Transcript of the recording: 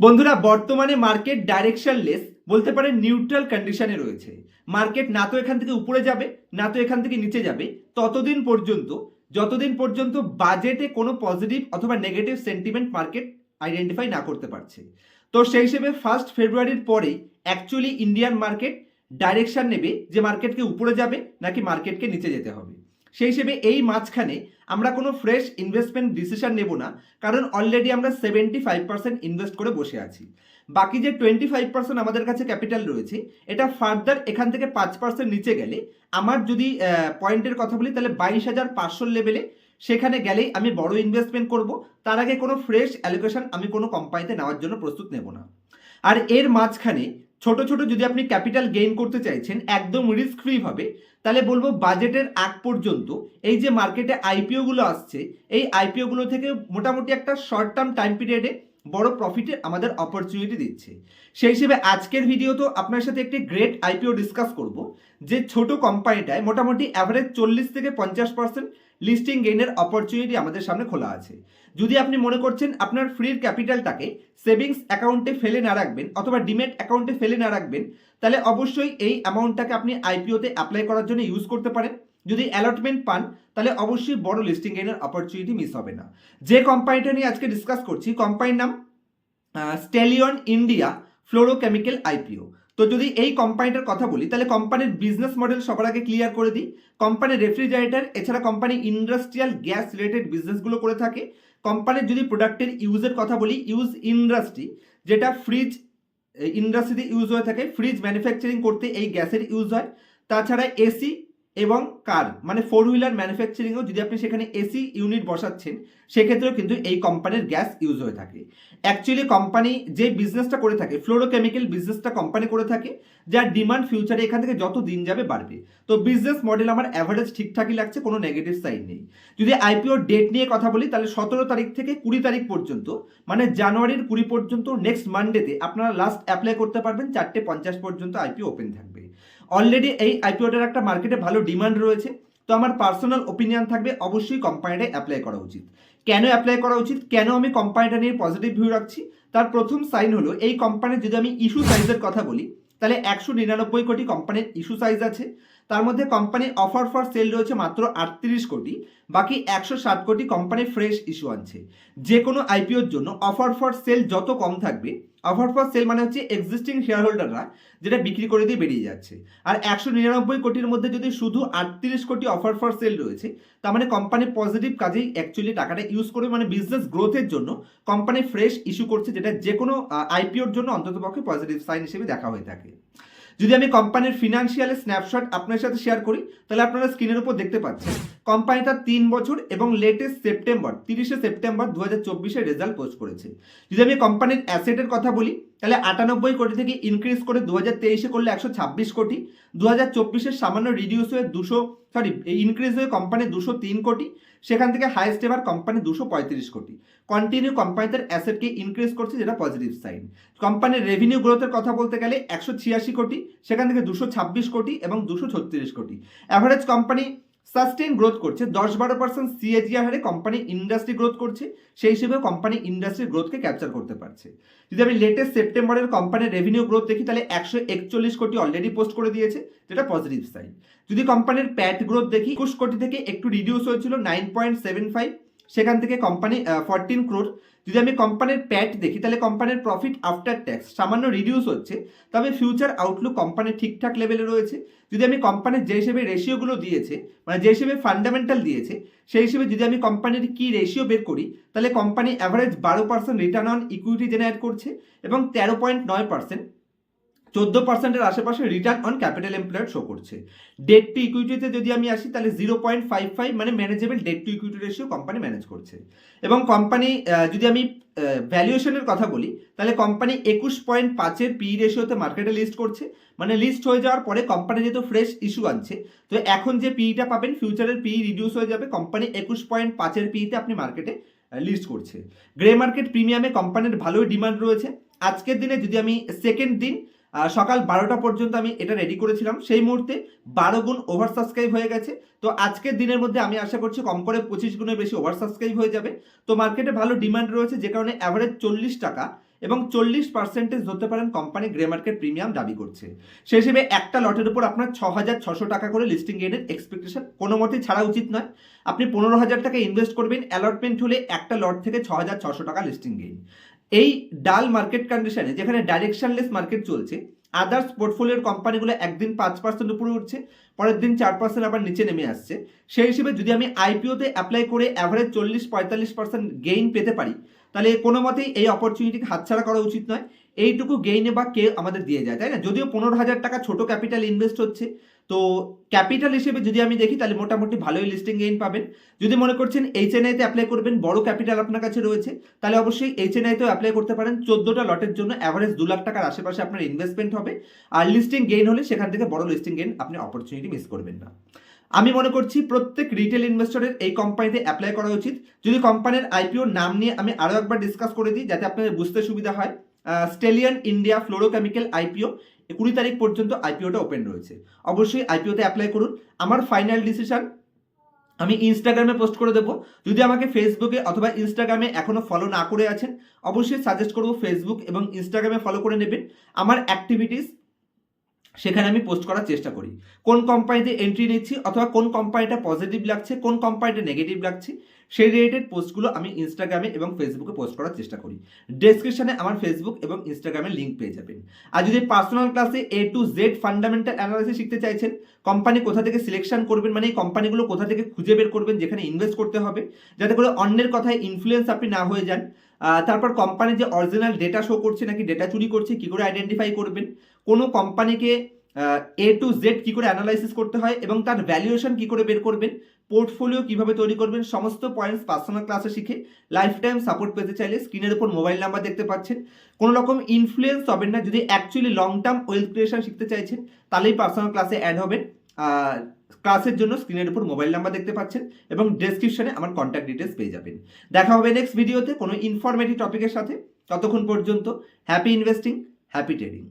বন্ধুরা, বর্তমানে মার্কেট ডাইরেকশনলেস বলতে পারে নিউট্রাল কন্ডিশনে রয়েছে। মার্কেট না তো এখান থেকে উপরে যাবে, না তো এখান থেকে নিচে যাবে। ততদিন পর্যন্ত, যতদিন পর্যন্ত বাজেটে কোনো পজিটিভ অথবা নেগেটিভ সেন্টিমেন্ট মার্কেট আইডেন্টিফাই না করতে পারছে। তো সেই হিসেবে ফার্স্ট ফেব্রুয়ারির পরেই অ্যাকচুয়ালি ইন্ডিয়ান মার্কেট ডাইরেকশন নেবে যে মার্কেটকে উপরে যাবে নাকি মার্কেটকে নিচে যেতে হবে। সেই হিসেবে এই মাঝখানে আমরা কোনো ফ্রেশ ইনভেস্টমেন্ট ডিসিশন নেব না, কারণ অলরেডি আমরা সেভেন্টি ফাইভ পার্সেন্ট ইনভেস্ট করে বসে আছি। বাকি যে টোয়েন্টি ফাইভ পার্সেন্ট আমাদের কাছে ক্যাপিটাল রয়েছে, এটা ফার্দার এখান থেকে পাঁচ পার্সেন্ট নিচে গেলে আমার যদি পয়েন্টের কথা বলি, তাহলে বাইশ হাজার পাঁচশো লেভেলে সেখানে গেলেই আমি বড় ইনভেস্টমেন্ট করব। তার আগে কোনো ফ্রেশ অ্যালোকেশন আমি কোনো কোম্পানিতে নেওয়ার জন্য প্রস্তুত নেব না। আর এর মাঝখানে ছোট ছোট যদি আপনি ক্যাপিটাল গেইন করতে চাইছেন, একদম রিস্ক ফ্রি ভাবে, তাহলে বলব বাজেটের আগ পর্যন্ত এই যে মার্কেটে আইপিওগুলো আসছে, এই আইপিওগুলো থেকে মোটামুটি একটা শর্ট টার্ম টাইম পিরিয়ডে বড় প্রফিটের আমাদের অপরচুনিটি দিচ্ছে। সেই হিসেবে আজকের ভিডিও তো আপনার সাথে একটি গ্রেট আইপিও ডিসকাস করব, যে ছোট কোম্পানিটায় মোটামুটি অ্যাভারেজ চল্লিশ থেকে পঞ্চাশ পার্সেন্ট লিস্টিং গেইনের অপরচুনিটি আমাদের সামনে খোলা আছে। যদি আপনি মনে করছেন আপনার ফ্রির ক্যাপিটালটাকে সেভিংস অ্যাকাউন্টে ফেলে না রাখবেন অথবা ডিমেট অ্যাকাউন্টে ফেলে না রাখবেন, তাহলে অবশ্যই এই অ্যামাউন্টটাকে আপনি আইপিওতে অ্যাপ্লাই করার জন্য ইউজ করতে পারেন। যদি অ্যালটমেন্ট পান, তাহলে অবশ্যই বড় লিস্টিং গেইনের অপরচুনিটি মিস হবে না। যে কোম্পানিটা নিয়ে আজকে ডিসকাস করছি কোম্পানির নাম স্টেলিয়ন ইন্ডিয়া ফ্লোরোকেমিক্যাল আইপিও তো যদি এই কোম্পানিটার কথা বলি, তাহলে কোম্পানির বিজনেস মডেল সবার আগে ক্লিয়ার করে দিই। কোম্পানির রেফ্রিজারেটর এছাড়া কোম্পানি ইন্ডাস্ট্রিয়াল গ্যাস রিলেটেড বিজনেসগুলো করে থাকে। কোম্পানির যদি প্রোডাক্টের ইউজের কথা বলি ইউজ ইন্ডাস্ট্রি যেটা ফ্রিজ ইন্ডাস্ট্রিতে ইউজ হয়ে থাকে। ফ্রিজ ম্যানুফ্যাকচারিং করতে এই গ্যাসের ইউজ হয়। তাছাড়া এসি এবং কার মানে ফোর হুইলার ম্যানুফ্যাকচারিংও যদি আপনি সেখানে এসি ইউনিট বসাচ্ছেন, সেক্ষেত্রেও কিন্তু এই কোম্পানির গ্যাস ইউজ হয়ে থাকে। অ্যাকচুয়ালি কোম্পানি যে বিজনেসটা করে থাকে ফ্লোরোকেমিক্যাল বিজনেসটা কোম্পানি করে থাকে, যার ডিমান্ড ফিউচারে এখান থেকে যত দিন যাবে বাড়বে। তো বিজনেস মডেল আমার অ্যাভারেজ ঠিকঠাকই লাগছে, কোনো নেগেটিভ সাইড নেই। যদি আইপিও ডেট নিয়ে কথা বলি, তাহলে সতেরো তারিখ থেকে কুড়ি তারিখ পর্যন্ত মানে জানুয়ারির কুড়ি পর্যন্ত নেক্সট মানডেতে আপনারা লাস্ট অ্যাপ্লাই করতে পারবেন, চারটে পঞ্চাশ পর্যন্ত আইপিও ওপেন থাকবে। অলরেডি এই আইপিওটার একটা মার্কেটে ভালো ডিমান্ড রয়েছে। তো আমার পার্সোনাল ওপিনিয়ন থাকবে, অবশ্যই কোম্পানিটায় অ্যাপ্লাই করা উচিত। কেন অ্যাপ্লাই করা উচিত? কেন আমি কোম্পানিটা নিয়ে পজিটিভ ভিউ রাখছি? তার প্রথম সাইন হলো, এই কোম্পানির যদি আমি ইস্যু সাইজের কথা বলি, তাহলে একশো নিরানব্বই কোটি কোম্পানির ইস্যু সাইজ আছে। তার মধ্যে কোম্পানি অফার ফর সেল রয়েছে মাত্র আটত্রিশ কোটি, বাকি একশো ষাট কোটি কোম্পানি ফ্রেশ ইস্যু আনছে। যে কোনো আইপিওর জন্য অফার ফর সেল যত কম থাকবে অফার ফর সেল মানে হচ্ছে এক্সিস্টিং শেয়ার হোল্ডাররা যেটা বিক্রি করে দিয়ে বেরিয়ে যাচ্ছে। আর একশো নিরানব্বই কোটির মধ্যে যদি শুধু আটত্রিশ কোটি অফার ফর সেল রয়েছে, তার মানে কোম্পানি পজিটিভ কাজেই অ্যাকচুয়ালি টাকাটা ইউজ করে মানে বিজনেস গ্রোথের জন্য কোম্পানি ফ্রেশ ইস্যু করছে, যেটা যে কোনো আইপিওর জন্য অন্ততপক্ষে পজিটিভ সাইন হিসেবে দেখা হয়ে থাকে। যদি আমি কোম্পানির ফিনান্সিয়াল স্ন্যাপশট আপনার সাথে শেয়ার করি, তাহলে আপনারা স্ক্রিনের উপর দেখতে পাচ্ছেন। কোম্পানি তার তিন বছর এবং লেটেস্ট সেপ্টেম্বর তিরিশে সেপ্টেম্বর দু হাজার চব্বিশে রেজাল্ট পোস্ট করেছে। যদি আমি কোম্পানির অ্যাসেটের কথা বলি, তাহলে আটানব্বই কোটি থেকে ইনক্রিজ করে দু হাজার তেইশে করলে একশো ছাব্বিশ কোটি দু হাজার চব্বিশের সামান্য রিডিউস হয়ে দুশো সরি ইনক্রিজ হয়ে কোম্পানি দুশো তিন কোটি সেখান থেকে হাইয়েস্ট এবার কোম্পানি দুশো পঁয়ত্রিশ কোটি। কন্টিনিউ কোম্পানিদের অ্যাসেটকে ইনক্রিজ করছে যেটা পজিটিভ সাইন কোম্পানির রেভিনিউ গ্রোথের কথা বলতে গেলে একশো ছিয়াশি কোটি, সেখান থেকে দুশো ছাব্বিশ কোটি এবং দুশো ছত্রিশ কোটি। অ্যাভারেজ কোম্পানি সাস্টেন গ্রোথ করছে। দশ বারো পার্সেন্ট সিএজিআর হারে কোম্পানি ইন্ডাস্ট্রি গ্রোথ করছে। সেই হিসেবে কোম্পানি ইন্ডাস্ট্রির গ্রোথকে ক্যাপচার করতে পারছে। যদি আমি লেটেস্ট সেপ্টেম্বরের কোম্পানির রেভিনিউ গ্রোথ দেখি, তাহলে একশো একচল্লিশ কোটি অলরেডি পোস্ট করে দিয়েছে, যেটা পজিটিভ সাইড যদি কোম্পানির প্যাট গ্রোথ দেখি, একুশ কোটি থেকে একটু রিডিউস হয়েছিল নাইন পয়েন্ট সেভেন ফাইভ সেখান থেকে কোম্পানি ফরটিন ক্রোর যদি আমি কোম্পানির প্যাট দেখি, তাহলে কোম্পানির প্রফিট আফটার ট্যাক্স সামান্য রিডিউস হচ্ছে। তবে ফিউচার আউটলুক কোম্পানি ঠিকঠাক লেভেলে রয়েছে। যদি আমি কোম্পানির যে হিসেবে রেশিওগুলো দিয়েছে মানে যে হিসেবে ফান্ডামেন্টাল দিয়েছে, সেই হিসেবে যদি আমি কোম্পানির কি রেশিও বের করি, তাহলে কোম্পানি অ্যাভারেজ বারো percent return on equity generate করছে এবং তেরো পয়েন্ট নয় পার্সেন্ট চোদ্দ পার্সেন্টের আশেপাশে return on capital employed show করছে। ডেট টু ইকুইটিতে যদি আমি আসি, তাহলে জিরো পয়েন্ট ফাইভ ফাইভ মানে manageable debt to equity ratio company manage করছে। এবং কোম্পানি যদি আমি ভ্যালুয়েশনের কথা বলি, তাহলে কোম্পানি একুশ পয়েন্ট পাঁচের পি রেশিওতে মার্কেটে লিস্ট করছে। মানে লিস্ট হয়ে যাওয়ার পরে কোম্পানি যেহেতু ফ্রেশ ইস্যু আনছে, তো এখন যে পিইটা পাবেন ফিউচারের পি রিডিউস হয়ে যাবে কোম্পানি একুশ পয়েন্ট পাঁচের পিইতে আপনি মার্কেটে লিস্ট করছে। গ্রে মার্কেট প্রিমিয়ামে কোম্পানির ভালোই ডিমান্ড রয়েছে। আজকের দিনে যদি আমি সেকেন্ড দিন সকাল বারোটা পর্যন্ত আমি এটা রেডি করেছিলাম। সেই মুহূর্তে বারো গুণ ওভার সাবস্ক্রাইব হয়ে গেছে। তো আজকের দিনের মধ্যে আমি আশা করছি কম করে পঁচিশ গুণের বেশি ওভার সাবস্ক্রাইব হয়ে যাবে। তো মার্কেটে ভালো ডিমান্ড রয়েছে, যে কারণে অ্যাভারেজ চল্লিশ টাকা এবং চল্লিশ পার্সেন্টেজ ধরতে পারেন কোম্পানি গ্রে মার্কেট প্রিমিয়াম দাবি করছে। সেই হিসেবে একটা লটের উপর আপনার ছ হাজার ছশো টাকা করে লিস্টিং গেইনের এক্সপেকটেশন কোনো মতেই ছাড়া উচিত নয়। আপনি পনেরো হাজার টাকা ইনভেস্ট করবেন অ্যালটমেন্ট হলে একটা লট থেকে ছ হাজার ছশো টাকা লিস্টিং গেইন এই ডাল মার্কেট কন্ডিশনে যেখানে ডাইরেকশনলেস মার্কেট চলছে আদার্স পোর্টফোলিওর কোম্পানিগুলো একদিন পাঁচ পার্সেন্ট উপরে উঠছে, পরের দিন চার পার্সেন্ট আবার নিচে নেমে আসছে। সেই হিসেবে যদি আমি আইপিওতে অ্যাপ্লাই করে অ্যাভারেজ চল্লিশ পঁয়তাল্লিশ পার্সেন্ট গেইন পেতে পারি, তাহলে কোনো মতেই এই অপরচুনিটিকে হাতছাড়া করা উচিত নয়। এইটুকু গেইনে বা কে আমাদের দিয়ে যায়, তাই না? যদিও পনেরো হাজার টাকা ছোট ক্যাপিটাল ইনভেস্ট হচ্ছে তো ক্যাপিটাল হিসেবে যদি আমি দেখি, তাহলে মোটামুটি ভালোই লিস্টিং গেইন পাবেন। যদি মনে করছেন এইচ এইচএনআইতে অ্যাপ্লাই করবেন, বড় ক্যাপিটাল আপনার কাছে রয়েছে, তাহলে অবশ্যই এইচ এইচএনআইতেও অ্যাপ্লাই করতে পারেন। চোদ্দোটা লটের জন্য অ্যাভারেজ দু লাখ টাকার আশেপাশে আপনার ইনভেস্টমেন্ট হবে। আর লিস্টিং গেইন হলে সেখান থেকে বড় লিস্টিং গেইন আপনি অপরচুনিটি মিস করবেন না। আমি মনে করছি প্রত্যেক রিটেল ইনভেস্টরের এই কোম্পানিতে অ্যাপ্লাই করা উচিত। যদি কোম্পানির আইপিওর নাম নিয়ে আমি আরও একবার ডিসকাস করে দিই, যাতে আপনাদের বুঝতে সুবিধা হয়। স্টেলিয়ান ইন্ডিয়া ফ্লোরোকেমিক্যাল আইপিও কুড়ি তারিখ পর্যন্ত আইপিওটা ওপেন রয়েছে। অবশ্যই আইপিওতে অ্যাপ্লাই করুন। আমার ফাইনাল ডিসিশন আমি ইনস্টাগ্রামে পোস্ট করে দেবো। যদি আমাকে ফেসবুকে অথবা ইনস্টাগ্রামে এখনও ফলো না করে আছেন, অবশ্যই সাজেস্ট করব ফেসবুক এবং ইনস্টাগ্রামে ফলো করে নেবেন। আমার অ্যাক্টিভিটিস সেখানে আমি পোস্ট করার চেষ্টা করি। কোন কোম্পানিতে এন্ট্রি নিচ্ছি অথবা কোন কোম্পানিটা পজিটিভ লাগছে, কোন কোম্পানিটা নেগেটিভ লাগছে, সেই রিলেটেড পোস্টগুলো আমি ইনস্টাগ্রামে এবং ফেসবুকে পোস্ট করার চেষ্টা করি। ডেসক্রিপশনে আমার ফেসবুক এবং ইনস্টাগ্রামের লিঙ্ক পেয়ে যাবেন। আর যদি পার্সোনাল ক্লাসে A to Z fundamental analysis শিখতে চাইছেন কোম্পানি কোথা থেকে সিলেকশন করবেন মানে এই কোম্পানিগুলো কোথা থেকে খুঁজে বের করবেন, যেখানে ইনভেস্ট করতে হবে, যাতে করে অন্যের কথায় ইনফ্লুয়েন্স আপনি না হয়ে যান। তারপর কোম্পানি যে অরিজিনাল ডেটা শো করছে, নাকি ডেটা চুরি করছে, কি করে আইডেন্টিফাই করবেন কোনো কোম্পানিকে এ টু জেড কি করে অ্যানালাইসিস করতে হয় এবং তার ভ্যালুয়েশন কি করে বের করবেন পোর্টফোলিও কীভাবে তৈরি করবেন, সমস্ত পয়েন্টস পার্সোনাল ক্লাসে শিখে লাইফ টাইম সাপোর্ট পেতে চাইলে স্ক্রিনের উপর মোবাইল নাম্বার দেখতে পাচ্ছেন। কোনো রকম ইনফ্লুয়েন্স হবেন না, যদি actually long term wealth creation শিখতে চাইছেন, তাহলেই পার্সোনাল ক্লাসে অ্যাড হবেন। ক্লাসের জন্য স্ক্রিনের উপর মোবাইল নাম্বার দেখতে পাচ্ছেন এবং ডেসক্রিপশনে আমার কন্ট্যাক্ট ডিটেলস পেয়ে যাবেন। দেখা হবে নেক্সট ভিডিওতে কোনো ইনফরমেটিভ টপিকের সাথে। ততক্ষণ পর্যন্ত হ্যাপি ইনভেস্টিং হ্যাপি ট্রেডিং